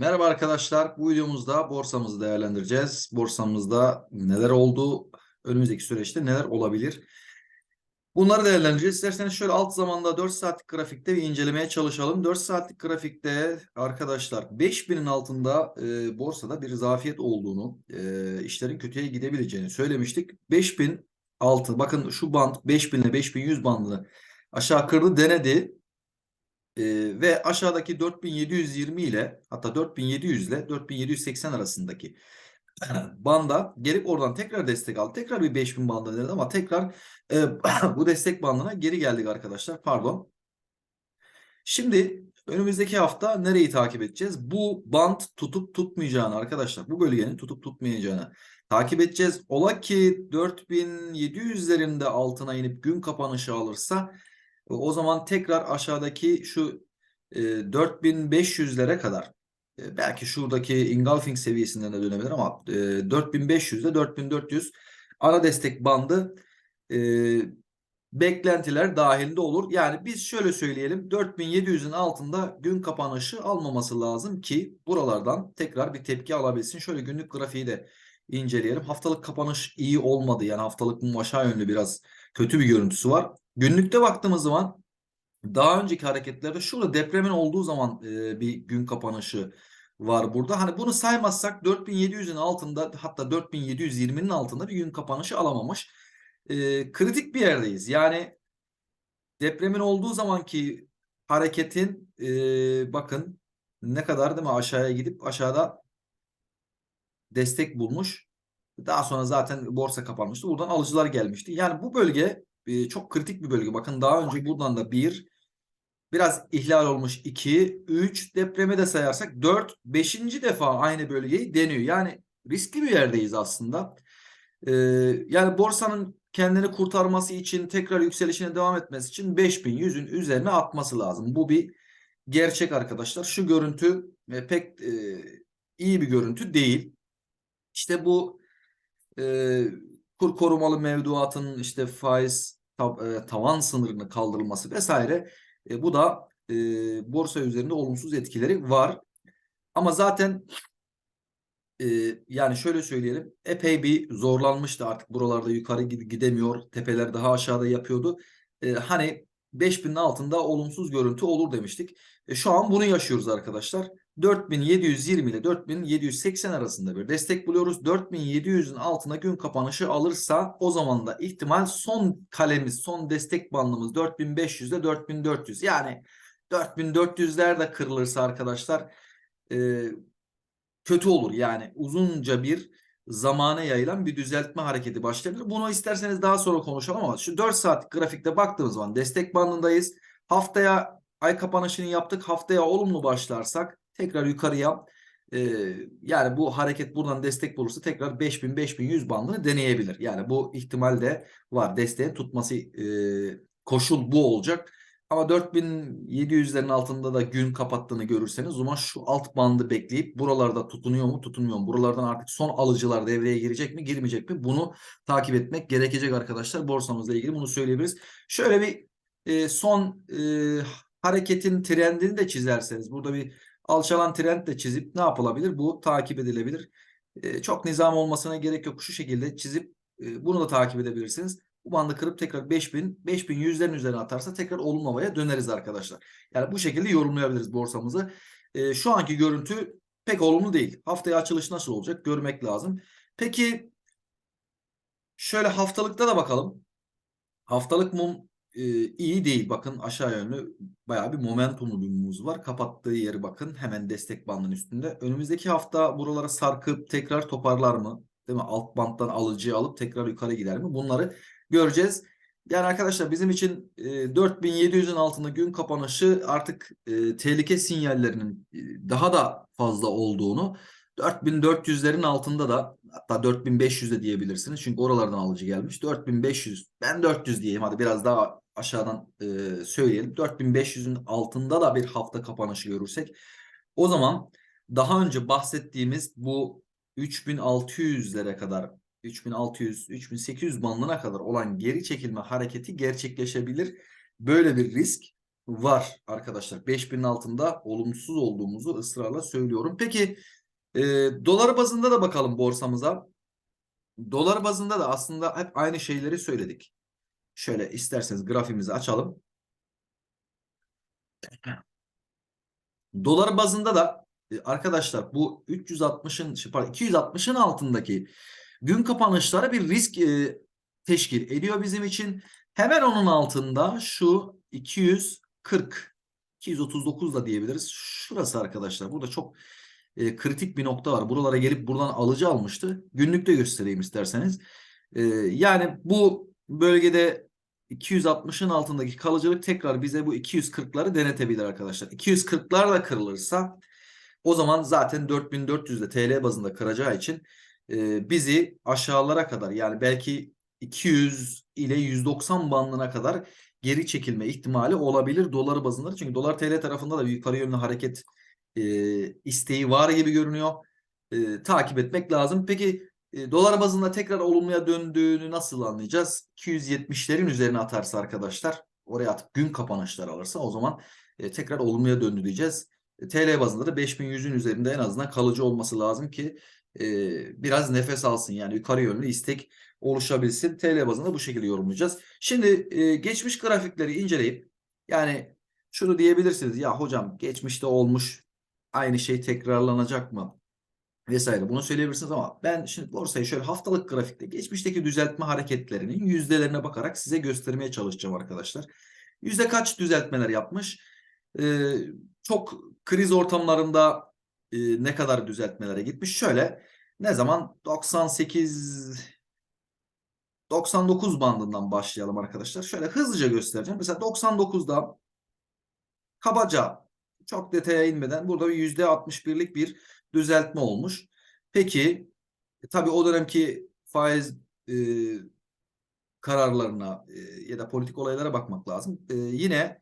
Merhaba arkadaşlar. Bu videomuzda borsamızı değerlendireceğiz. Borsamızda neler oldu, önümüzdeki süreçte neler olabilir? Bunları değerlendireceğiz. İsterseniz şöyle alt zamanda 4 saatlik grafikte bir incelemeye çalışalım. 4 saatlik grafikte arkadaşlar 5000'in altında e, borsada bir zafiyet olduğunu, e, işlerin kötüye gidebileceğini söylemiştik. 5000 altı bakın şu band 5000 ile 5100 bandını aşağı kırdı denedi. Ee, ve aşağıdaki 4720 ile hatta 4700 ile 4780 arasındaki banda gelip oradan tekrar destek aldı. Tekrar bir 5000 bandı denedi ama tekrar e, bu destek bandına geri geldik arkadaşlar. Pardon. Şimdi önümüzdeki hafta nereyi takip edeceğiz? Bu band tutup tutmayacağını arkadaşlar. Bu bölgenin tutup tutmayacağını takip edeceğiz. Ola ki 4700'lerinde altına inip gün kapanışı alırsa o zaman tekrar aşağıdaki şu e, 4500'lere kadar e, belki şuradaki engulfing seviyesinden de dönebilir ama e, 4500 ile 4400 ana destek bandı e, beklentiler dahilinde olur. Yani biz şöyle söyleyelim 4700'ün altında gün kapanışı almaması lazım ki buralardan tekrar bir tepki alabilsin. Şöyle günlük grafiği de inceleyelim. Haftalık kapanış iyi olmadı. Yani haftalık mum aşağı yönlü biraz kötü bir görüntüsü var. Günlükte baktığımız zaman daha önceki hareketlerde şurada depremin olduğu zaman e, bir gün kapanışı var burada. Hani bunu saymazsak 4700'ün altında hatta 4720'nin altında bir gün kapanışı alamamış. E, kritik bir yerdeyiz. Yani depremin olduğu zamanki hareketin e, bakın ne kadar değil mi aşağıya gidip aşağıda destek bulmuş. Daha sonra zaten borsa kapanmıştı. Buradan alıcılar gelmişti. Yani bu bölge e, çok kritik bir bölge. Bakın daha önce buradan da bir biraz ihlal olmuş 2, 3 depremi de sayarsak 4, 5. defa aynı bölgeyi deniyor. Yani riskli bir yerdeyiz aslında. Ee, yani borsanın kendini kurtarması için tekrar yükselişine devam etmesi için 5100'ün üzerine atması lazım. Bu bir gerçek arkadaşlar. Şu görüntü e, pek e, iyi bir görüntü değil. İşte bu e, kur korumalı mevduatın işte faiz e, tavan sınırını kaldırılması vesaire e, bu da e, borsa üzerinde olumsuz etkileri var. Ama zaten e, yani şöyle söyleyelim epey bir zorlanmıştı artık buralarda yukarı gidemiyor tepeler daha aşağıda yapıyordu. E, hani 5000'in altında olumsuz görüntü olur demiştik. E, şu an bunu yaşıyoruz arkadaşlar. 4720 ile 4780 arasında bir destek buluyoruz. 4700'ün altına gün kapanışı alırsa o zaman da ihtimal son kalemiz, son destek bandımız 4500 ile 4400. Yani 4400'ler de kırılırsa arkadaşlar e, kötü olur. Yani uzunca bir zamana yayılan bir düzeltme hareketi başlayabilir. Bunu isterseniz daha sonra konuşalım ama şu 4 saat grafikte baktığımız zaman destek bandındayız. Haftaya ay kapanışını yaptık. Haftaya olumlu başlarsak tekrar yukarıya e, yani bu hareket buradan destek bulursa tekrar 5000-5100 bandını deneyebilir. Yani bu ihtimal de var. Desteğin tutması e, koşul bu olacak. Ama 4700'lerin altında da gün kapattığını görürseniz o zaman şu alt bandı bekleyip buralarda tutunuyor mu tutunmuyor mu? Buralardan artık son alıcılar devreye girecek mi girmeyecek mi? Bunu takip etmek gerekecek arkadaşlar. Borsamızla ilgili bunu söyleyebiliriz. Şöyle bir e, son e, hareketin trendini de çizerseniz burada bir alçalan trend de çizip ne yapılabilir? Bu takip edilebilir. E, çok nizam olmasına gerek yok. Şu şekilde çizip e, bunu da takip edebilirsiniz. Bu bandı kırıp tekrar 5000, 5100'lerin üzerine atarsa tekrar olumlamaya döneriz arkadaşlar. Yani bu şekilde yorumlayabiliriz borsamızı. E, şu anki görüntü pek olumlu değil. Haftaya açılış nasıl olacak görmek lazım. Peki şöyle haftalıkta da bakalım. Haftalık mum e, iyi değil. Bakın aşağı yönlü bayağı bir momentumlu bir mumumuz var. Kapattığı yeri bakın hemen destek bandının üstünde. Önümüzdeki hafta buralara sarkıp tekrar toparlar mı? Değil mi? Alt banttan alıcıyı alıp tekrar yukarı gider mi? Bunları göreceğiz. Yani arkadaşlar bizim için e, 4700'ün altında gün kapanışı artık e, tehlike sinyallerinin daha da fazla olduğunu 4400'lerin altında da hatta 4500 de diyebilirsiniz. Çünkü oralardan alıcı gelmiş. 4500 ben 400 diyeyim hadi biraz daha aşağıdan e, söyleyelim. 4500'ün altında da bir hafta kapanışı görürsek o zaman daha önce bahsettiğimiz bu 3600'lere kadar 3600 3800 bandına kadar olan geri çekilme hareketi gerçekleşebilir. Böyle bir risk var arkadaşlar. 5000'in altında olumsuz olduğumuzu ısrarla söylüyorum. Peki e, dolar bazında da bakalım borsamıza. Dolar bazında da aslında hep aynı şeyleri söyledik. Şöyle isterseniz grafimizi açalım. Dolar bazında da e, arkadaşlar bu 360'ın şey, pardon 260'ın altındaki gün kapanışları bir risk e, teşkil ediyor bizim için. Hemen onun altında şu 240 239 da diyebiliriz. Şurası arkadaşlar. Burada çok e, kritik bir nokta var. Buralara gelip buradan alıcı almıştı. Günlükte göstereyim isterseniz. E, yani bu bölgede 260'ın altındaki kalıcılık tekrar bize bu 240'ları denetebilir arkadaşlar. 240'larla kırılırsa o zaman zaten 4400'de TL bazında kıracağı için e, bizi aşağılara kadar yani belki 200 ile 190 bandına kadar geri çekilme ihtimali olabilir dolar bazında. Çünkü dolar TL tarafında da yukarı yönlü hareket e, isteği var gibi görünüyor. E, takip etmek lazım. Peki e, dolar bazında tekrar olumluya döndüğünü nasıl anlayacağız? 270'lerin üzerine atarsa arkadaşlar oraya atıp gün kapanışları alırsa o zaman e, tekrar olumluya döndü diyeceğiz. E, TL bazında da 5100'ün üzerinde en azından kalıcı olması lazım ki e, biraz nefes alsın. Yani yukarı yönlü istek oluşabilsin. TL bazında bu şekilde yorumlayacağız. Şimdi geçmiş grafikleri inceleyip yani şunu diyebilirsiniz ya hocam geçmişte olmuş aynı şey tekrarlanacak mı? Vesaire bunu söyleyebilirsiniz ama ben şimdi borsayı şöyle haftalık grafikte geçmişteki düzeltme hareketlerinin yüzdelerine bakarak size göstermeye çalışacağım arkadaşlar. Yüzde kaç düzeltmeler yapmış? Ee, çok kriz ortamlarında e, ne kadar düzeltmelere gitmiş? Şöyle ne zaman 98 99 bandından başlayalım arkadaşlar. Şöyle hızlıca göstereceğim. Mesela 99'da kabaca çok detaya inmeden burada bir %61'lik bir düzeltme olmuş. Peki e, tabii o dönemki faiz e, kararlarına e, ya da politik olaylara bakmak lazım. E, yine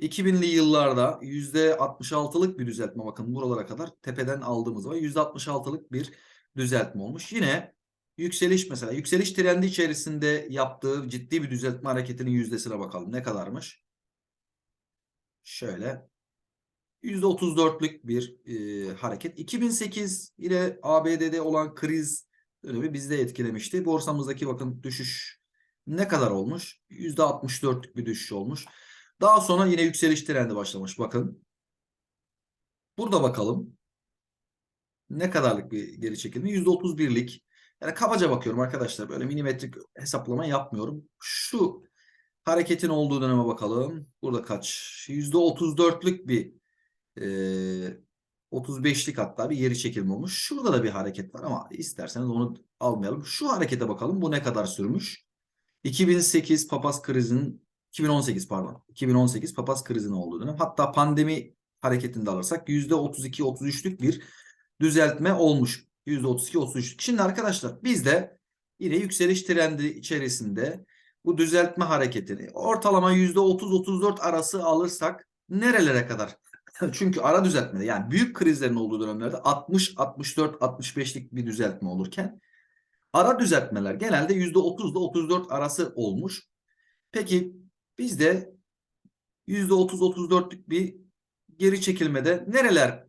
2000'li yıllarda %66'lık bir düzeltme bakın buralara kadar tepeden aldığımız var. %66'lık bir düzeltme olmuş. Yine yükseliş mesela yükseliş trendi içerisinde yaptığı ciddi bir düzeltme hareketinin yüzdesine bakalım. Ne kadarmış? Şöyle %34'lük bir e, hareket. 2008 ile ABD'de olan kriz dönemi bizde etkilemişti. Borsamızdaki bakın düşüş ne kadar olmuş? %64'lük bir düşüş olmuş. Daha sonra yine yükseliş trendi başlamış. Bakın. Burada bakalım. Ne kadarlık bir geri çekilme? %31'lik. Yani kabaca bakıyorum arkadaşlar. Böyle milimetrik hesaplama yapmıyorum. Şu hareketin olduğu döneme bakalım. Burada kaç? %34'lük bir e, 35'lik hatta bir geri çekilme olmuş. Şurada da bir hareket var ama isterseniz onu almayalım. Şu harekete bakalım. Bu ne kadar sürmüş? 2008 papaz krizinin 2018 pardon. 2018 papaz krizinin olduğu dönem. Hatta pandemi hareketinde alırsak %32-33'lük bir düzeltme olmuş. %32-33'lük. Şimdi arkadaşlar biz de yine yükseliş trendi içerisinde bu düzeltme hareketini ortalama %30-34 arası alırsak nerelere kadar çünkü ara düzeltmede yani büyük krizlerin olduğu dönemlerde 60, 64, 65'lik bir düzeltme olurken ara düzeltmeler genelde %30 ile 34 arası olmuş. Peki bizde %30-34'lük bir geri çekilmede nereler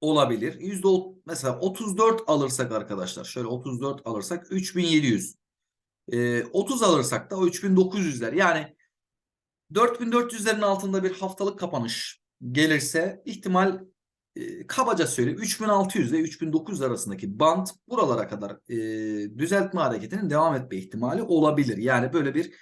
olabilir? %30 mesela 34 alırsak arkadaşlar şöyle 34 alırsak 3700. Ee, 30 alırsak da o 3900'ler. Yani 4400'lerin altında bir haftalık kapanış gelirse ihtimal e, kabaca söyleyeyim 3600 ile 3900 arasındaki band buralara kadar e, düzeltme hareketinin devam etme ihtimali olabilir. Yani böyle bir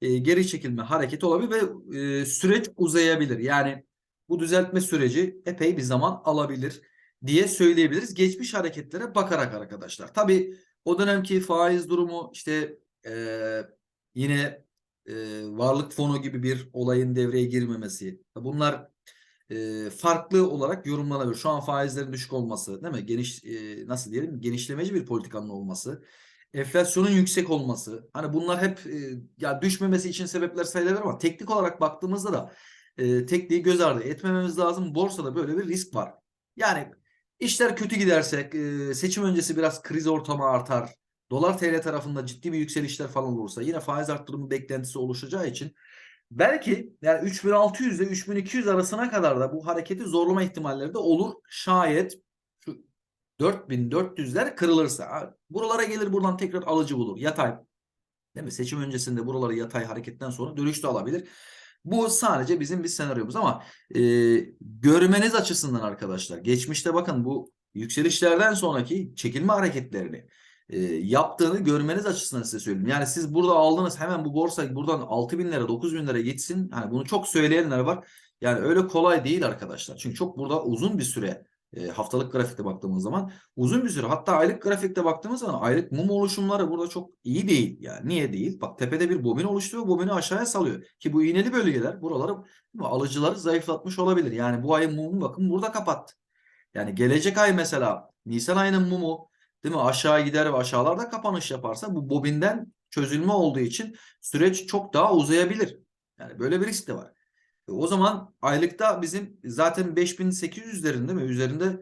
e, geri çekilme hareketi olabilir ve e, süreç uzayabilir. Yani bu düzeltme süreci epey bir zaman alabilir diye söyleyebiliriz. Geçmiş hareketlere bakarak arkadaşlar. Tabii o dönemki faiz durumu işte e, yine e, varlık fonu gibi bir olayın devreye girmemesi. Bunlar e, farklı olarak yorumlanabilir. Şu an faizlerin düşük olması, değil mi? Geniş e, nasıl diyelim? Genişlemeci bir politikanın olması, enflasyonun yüksek olması. Hani bunlar hep e, ya düşmemesi için sebepler sayılabilir ama teknik olarak baktığımızda da e, tekniği göz ardı etmememiz lazım. Borsada böyle bir risk var. Yani işler kötü giderse, e, seçim öncesi biraz kriz ortamı artar. Dolar TL tarafında ciddi bir yükselişler falan olursa yine faiz arttırımı beklentisi oluşacağı için Belki yani 3600 ile 3200 arasına kadar da bu hareketi zorlama ihtimalleri de olur. Şayet şu 4400'ler kırılırsa. Buralara gelir buradan tekrar alıcı bulur. Yatay. Değil mi? Seçim öncesinde buraları yatay hareketten sonra dönüş de alabilir. Bu sadece bizim bir senaryomuz ama e, görmeniz açısından arkadaşlar geçmişte bakın bu yükselişlerden sonraki çekilme hareketlerini e, yaptığını görmeniz açısından size söyleyeyim. Yani siz burada aldınız hemen bu borsa buradan 6 bin lira 9 bin lira gitsin. Hani bunu çok söyleyenler var. Yani öyle kolay değil arkadaşlar. Çünkü çok burada uzun bir süre e, haftalık grafikte baktığımız zaman uzun bir süre hatta aylık grafikte baktığımız zaman aylık mum oluşumları burada çok iyi değil. Yani niye değil? Bak tepede bir bobin oluşturuyor. Bobini aşağıya salıyor. Ki bu iğneli bölgeler buraları alıcıları zayıflatmış olabilir. Yani bu ayın mumu bakın burada kapattı. Yani gelecek ay mesela Nisan ayının mumu değil mi aşağı gider ve aşağılarda kapanış yaparsa bu bobinden çözülme olduğu için süreç çok daha uzayabilir. Yani böyle bir risk de var. E, O zaman aylıkta bizim zaten 5800'lerin değil mi? Üzerinde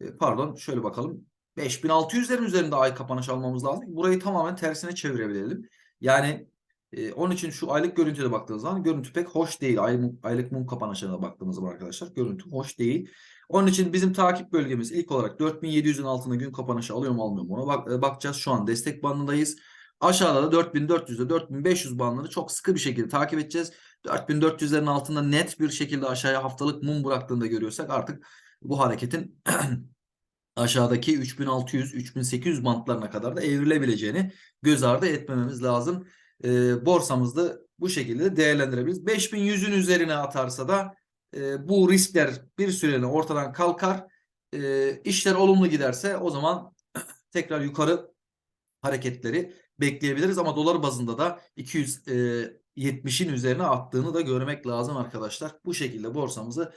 e, pardon şöyle bakalım. 5600'lerin üzerinde ay kapanış almamız lazım. Burayı tamamen tersine çevirebilelim. Yani e, onun için şu aylık görüntüye baktığınız zaman görüntü pek hoş değil. Ay, aylık mum kapanışlarına baktığımız zaman arkadaşlar görüntü hoş değil. Onun için bizim takip bölgemiz ilk olarak 4700'ün altında gün kapanışı alıyor mu almıyor mu ona bak, e, bakacağız. Şu an destek bandındayız. Aşağıda da 4400'de 4500 bandını çok sıkı bir şekilde takip edeceğiz. 4400'lerin altında net bir şekilde aşağıya haftalık mum bıraktığında görüyorsak artık bu hareketin aşağıdaki 3600 3800 bantlarına kadar da evrilebileceğini göz ardı etmememiz lazım. E, borsamızda bu şekilde değerlendirebiliriz. 5100'ün üzerine atarsa da e, bu riskler bir süreliğine ortadan kalkar. E, işler olumlu giderse o zaman tekrar yukarı hareketleri bekleyebiliriz ama dolar bazında da 270'in üzerine attığını da görmek lazım arkadaşlar. Bu şekilde borsamızı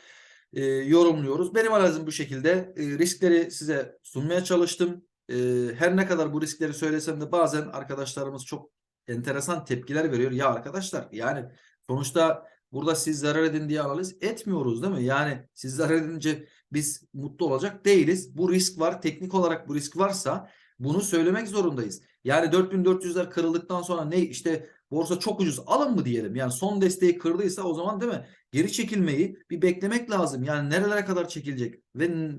e, yorumluyoruz. Benim analizim bu şekilde. E, riskleri size sunmaya çalıştım. E, her ne kadar bu riskleri söylesem de bazen arkadaşlarımız çok enteresan tepkiler veriyor. Ya arkadaşlar yani sonuçta burada siz zarar edin diye analiz etmiyoruz değil mi? Yani siz zarar edince biz mutlu olacak değiliz. Bu risk var. Teknik olarak bu risk varsa bunu söylemek zorundayız. Yani 4400'ler kırıldıktan sonra ne işte borsa çok ucuz alın mı diyelim. Yani son desteği kırdıysa o zaman değil mi? Geri çekilmeyi bir beklemek lazım. Yani nerelere kadar çekilecek ve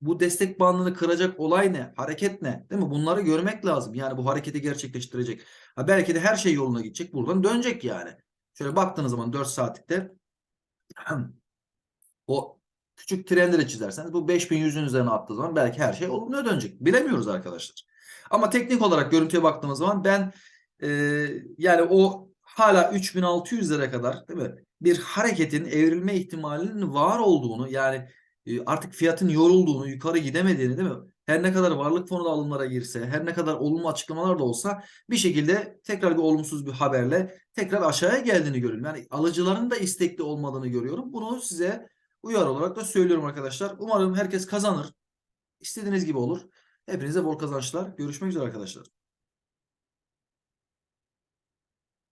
bu destek bandını kıracak olay ne? Hareket ne? Değil mi? Bunları görmek lazım. Yani bu hareketi gerçekleştirecek. Ha belki de her şey yoluna gidecek. Buradan dönecek yani. Şöyle baktığınız zaman 4 saatlikte o küçük trendleri çizerseniz bu 5100'ün üzerine attığı zaman belki her şey olumluya dönecek. Bilemiyoruz arkadaşlar. Ama teknik olarak görüntüye baktığımız zaman ben e, yani o hala 3600'lere kadar değil mi? Bir hareketin evrilme ihtimalinin var olduğunu yani artık fiyatın yorulduğunu, yukarı gidemediğini değil mi? Her ne kadar varlık fonu da alımlara girse, her ne kadar olumlu açıklamalar da olsa bir şekilde tekrar bir olumsuz bir haberle tekrar aşağıya geldiğini görüyorum. Yani alıcıların da istekli olmadığını görüyorum. Bunu size uyarı olarak da söylüyorum arkadaşlar. Umarım herkes kazanır. İstediğiniz gibi olur. Hepinize bol kazançlar. Görüşmek üzere arkadaşlar.